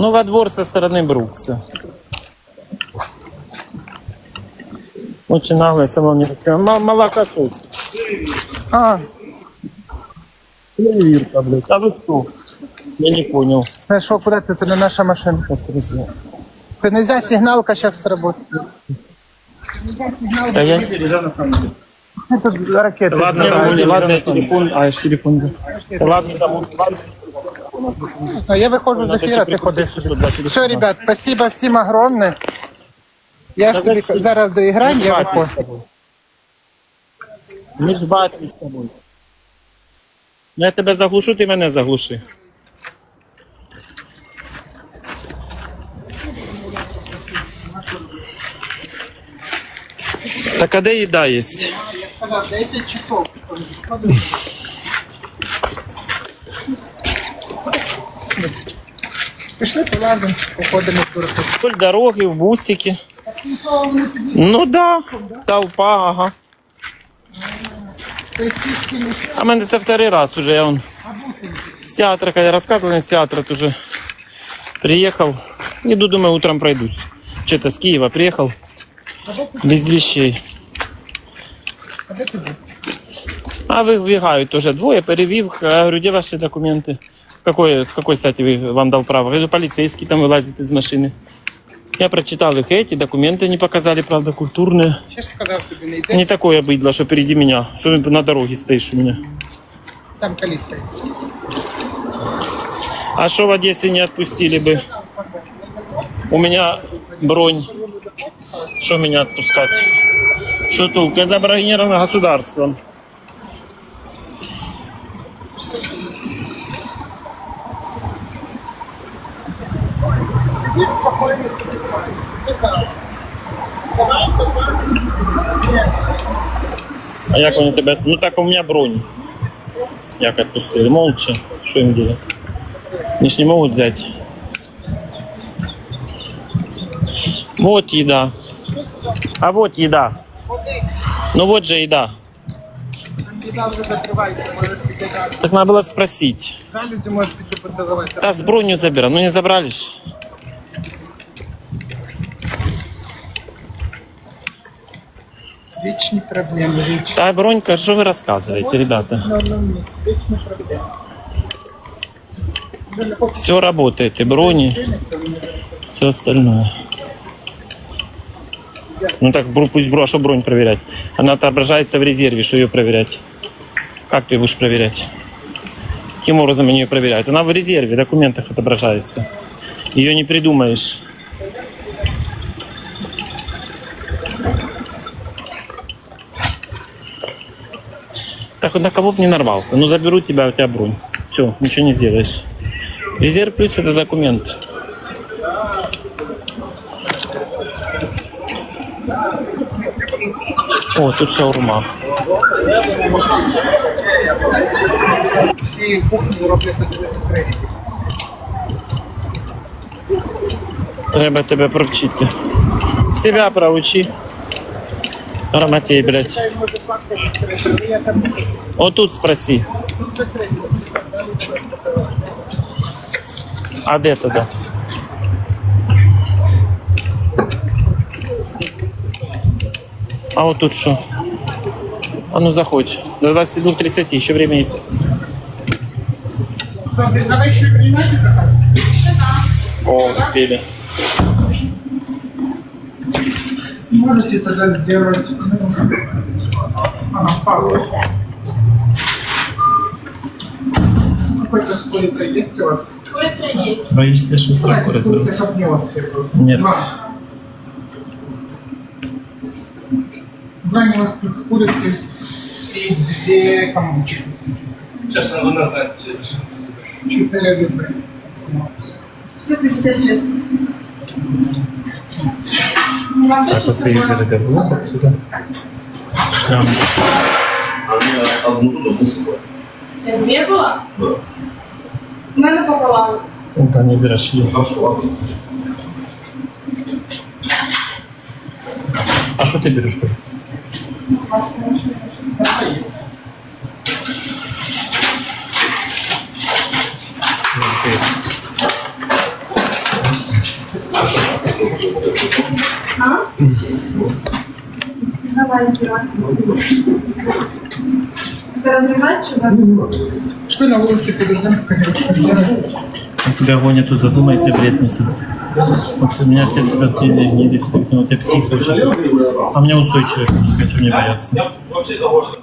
Ну, во двор со стороны Брукса. Очень наглая, мне рассказала. Молокосос. А, Клевирка, блядь. А вы кто? Я не понял. це що, куди ти? Це не наша машина. Воскресенье. Це нельзя, сигналка зараз сработає. Да я... Тут ракети. Ладно, ладно, ладно, телефон. А, телефон. ладно, там вот Ну, я выхожу из эфира, ты ходишь. Все, ребят, спасибо всем огромное. Я ж тобі зараз доіграю, я виходжу. Ми ж з тобою. Ну, я тебе заглушу, ти мене заглуши. Так а де їда єсть? Я сказав, 10 часов. Пішли, полазимо, походимо трохи. Вдоль дороги, в бусики. Ну да, толпа, ага. А мене це второй раз уже, я он с театра, когда рассказывал, я с театра тоже приехал. Иду, думаю, утром пройдусь. Что-то с Киева приехал, без вещей. А де ти був? А выбегают тоже двое, перевив. Я говорю, где ваши документы? Какой, с какой стати вам дал право? Говорю, полицейский там вылазит из машины. Я прочитал их, эти документы не показали, правда, культурные. Сказав тобі, не йди, Не такое быдло, что впереди меня. Что ты на дороге стоишь у меня? там калітка. А что в Одессе не отпустили бы? У меня бронь. Что меня отпускать? Что толку? Я забронирован государством. А як вони тебе? Ну так у меня бронь. Як отпустили? Молча. Что им делать? Они ж не могут взять. Вот еда. А вот еда. Ну вот же еда. Їда вже закривається, можеш піти далі. Так надо было спросить. Далі ти можеш піти поцілувати. Да с бронью забирал. Ну не забрали ж. Вічні проблеми, вічні. Да, бронька, что вы рассказываете, ребята? На одному місці, вічні проблеми. Все работает, и брони, все остальное. Ну так, бро- пусть бро, а что бронь проверять? Она отображается в резерве, что ее проверять? Как ты ее будешь проверять? Каким образом они ее проверяют? Она в резерве, в документах отображается. Ее не придумаешь. Вот на кого бы не нарвался. Ну заберут тебя, у тебя бронь. Все, ничего не сделаешь. Резерв плюс это документ. О, тут шаурма. Всі кухні роблять на 93. Треба тебе провчити. Себя проучи. Блядь. Відкрити. Я там Вот тут спроси. А де тоді? А вот тут что? А ну заходь. До 22.30, еще время есть. О, успели. Можете тогда сделать... Ага, пару. Какой-то с курицей есть у вас? Боишься, что сраку Курица, не острый. Нет. Два. Два не острых курицы и две камбучи. Сейчас надо назвать. Четыре рыбы. 156. Так, оце і передавав сюди. А мне одну туда мусор. Две было? Да. У мене пополам. Ну, там не зря шли. Хорошо, ладно. А що ти береш? Коль? Ну, Давай, разрезать что-то? Пішли на вулиці, подождемо. Тебя гонят тут, задумайся, бред несут. Вот у меня все спортивные гниды, вот я псих очень. А мне устойчивый, хочу не бояться. Вообще за городом.